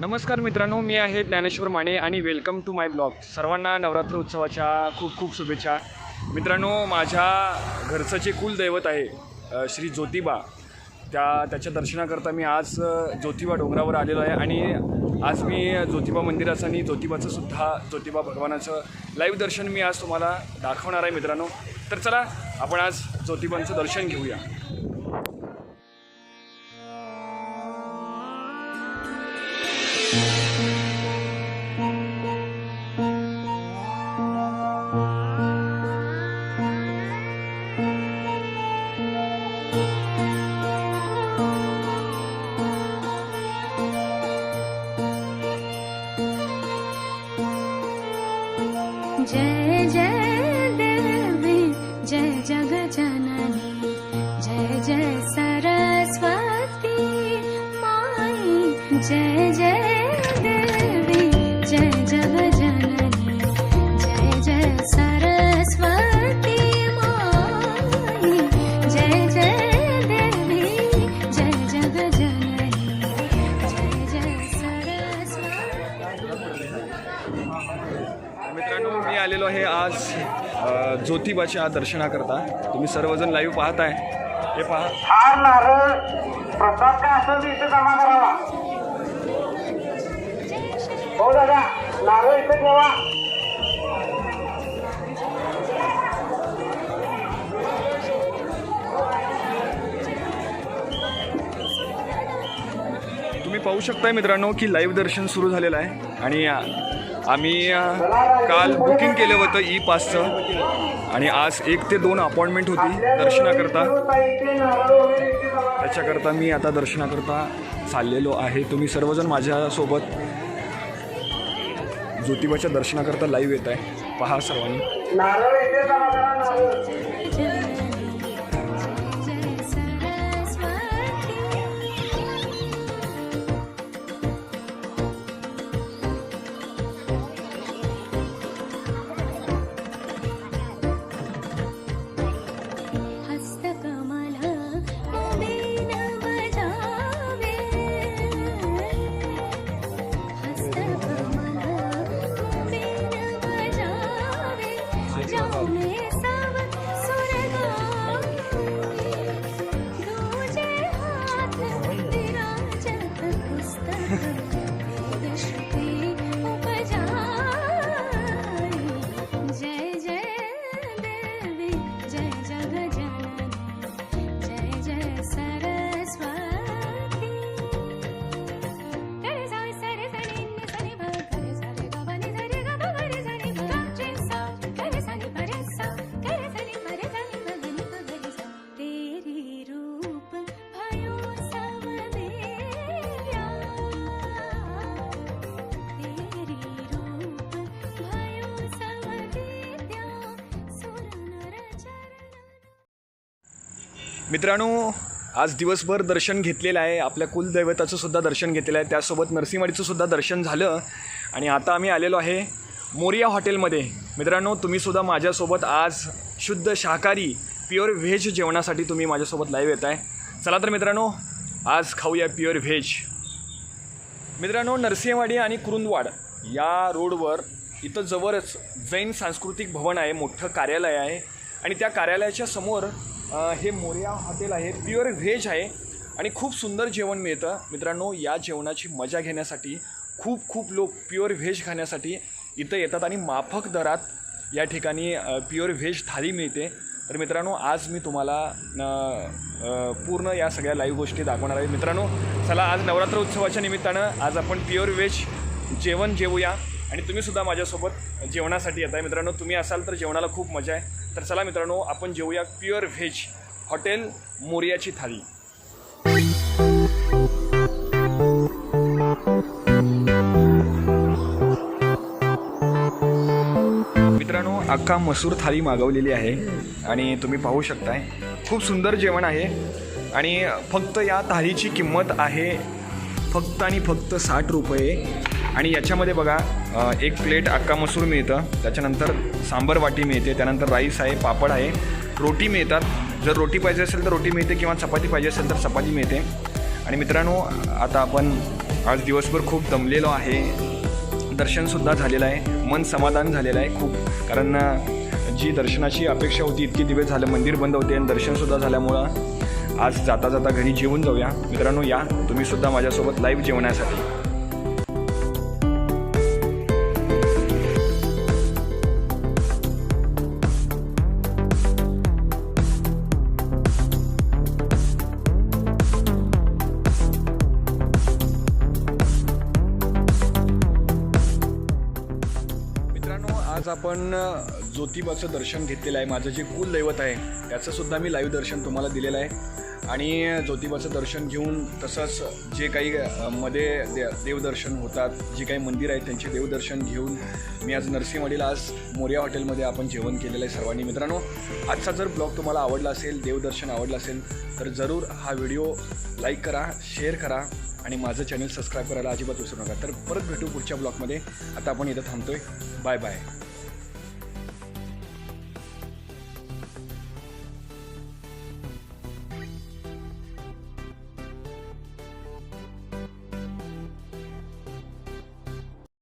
नमस्कार मित्रांनो मी आहे ज्ञानेश्वर माने आणि वेलकम टू माय ब्लॉग सर्वांना नवरात्र उत्सवाच्या खूप खूप शुभेच्छा. मित्रांनो माझ्या घरचं जे कुलदैवत आहे श्री ज्योतिबा त्या त्याच्या दर्शनाकरता मी आज ज्योतिबा डोंगरावर आलेलो आहे आणि आज मी ज्योतिबा मंदिराचं आणि ज्योतिबाचं सुद्धा ज्योतिबा भगवानाचं लाईव्ह दर्शन मी आज तुम्हाला दाखवणार आहे मित्रांनो. तर चला आपण आज ज्योतिबांचं दर्शन घेऊया. ी जय जग जननी जय जय मित्रांनो मी आलेलो आहे आज ज्योतिबाच्या दर्शनाकरता. तुम्ही सर्वजण लाईव्ह पाहताय. हे पहा. हार नारळ प्रसाद काय असेल ते इथे जमा करावा. हो दादा नारळ इथे ठेवा. तुम्ही पाहू शकताय मित्रांनो की लाईव्ह दर्शन सुरू झालेलं आहे. आणि आम्ही काल बुकिंग केलं होतं ई पासचं आणि आज एक ते दोन अपॉइंटमेंट होती दर्शनाकरता. त्याच्याकरता मी आता दर्शनाकरता चाललेलो आहे. तुम्ही सर्वजण माझ्यासोबत ज्योतिबाच्या दर्शनाकरता लाईव्ह येत आहे. पहा सर्वांनी. मित्रांनो आज दिवसभर दर्शन घेतलेलं आहे. आपल्या कुलदैवताचं सुद्धा दर्शन घेतलेलं आहे. त्यासोबत नरसिंहवाडीचं सुद्धा दर्शन झालं. आणि आता आम्ही आलेलो आहे मोरिया हॉटेलमध्ये. मित्रांनो तुम्हीसुद्धा माझ्यासोबत आज शुद्ध शाकाहारी प्युअर व्हेज जेवणासाठी तुम्ही माझ्यासोबत लाईव्ह येत आहे चला तर मित्रांनो आज खाऊया प्युअर व्हेज मित्रांनो नरसिंहवाडी आणि कुरुंदवाड या रोडवर इथं जवळच जैन सांस्कृतिक भवन आहे. मोठं कार्यालय आहे. आणि त्या कार्यालयाच्या समोर हे मोर्या हॉटेल आहे. प्युअर व्हेज आहे आणि खूप सुंदर जेवण मिळतं. मित्रांनो या जेवणाची मजा घेण्यासाठी खूप खूप लोक प्युअर व्हेज खाण्यासाठी इथं येतात आणि माफक दरात या ठिकाणी प्युअर व्हेज थाळी मिळते. तर मित्रांनो आज मी तुम्हाला पूर्ण या सगळ्या लाईव्ह गोष्टी दाखवणार आहे. मित्रांनो चला आज नवरात्र उत्सवाच्या निमित्तानं आज आपण प्युअर व्हेज जेवण जेवूया. आणि तुम्हीसुद्धा माझ्यासोबत जेवणासाठी येत आहे मित्रांनो तुम्ही असाल तर जेवणाला खूप मजा आहे. तर चला मित्रांनो आपण जेवूया प्युअर व्हेज हॉटेल मोरियाची थाळी. मित्रांनो अख्खा मसूर थाळी मागवलेली आहे आणि तुम्ही पाहू शकताय. खूप सुंदर जेवण आहे आणि फक्त या थाळीची किंमत आहे फक्त आणि फक्त साठ रुपये. आणि याच्यामध्ये बघा एक प्लेट अक्का मसूर मिळतं. त्याच्यानंतर सांबर वाटी मिळते. त्यानंतर राईस आहे पापड आहे. रोटी मिळतात. जर रोटी पाहिजे असेल तर रोटी मिळते किंवा चपाती पाहिजे असेल तर चपाती मिळते. आणि मित्रांनो आता आपण आज दिवसभर खूप दमलेलो आहे. दर्शनसुद्धा झालेलं आहे. मन समाधान झालेलं आहे खूप. कारण जी दर्शनाची अपेक्षा होती इतके दिवस झालं मंदिर बंद होते आणि दर्शनसुद्धा झाल्यामुळं आज जाता जाता घरी जेवून जाऊया. मित्रांनो या. तुम्हीसुद्धा माझ्यासोबत लाईव्ह जेवण्यासाठी आपण ज्योतिबाचं दर्शन घेतलेलं आहे. माझं जे कुलदैवत आहे त्याचंसुद्धा मी लाईव्ह दर्शन तुम्हाला दिलेलं आहे. आणि ज्योतिबाचं दर्शन घेऊन तसंच जे काही मध्ये दे देवदर्शन होतात जी काही मंदिर आहेत त्यांचे देवदर्शन घेऊन मी आज नरसिंहवाडीला आज मोर्या हॉटेलमध्ये आपण जेवण केलेलं आहे सर्वांनी. मित्रांनो आजचा जर ब्लॉग तुम्हाला आवडला असेल देवदर्शन आवडलं असेल तर जरूर हा व्हिडिओ लाईक करा शेअर करा आणि माझं चॅनल सबस्क्राईब करायला अजिबात विसरू नका. तर परत भेटू पुढच्या ब्लॉगमध्ये. आता आपण इथं थांबतोय. Bye bye.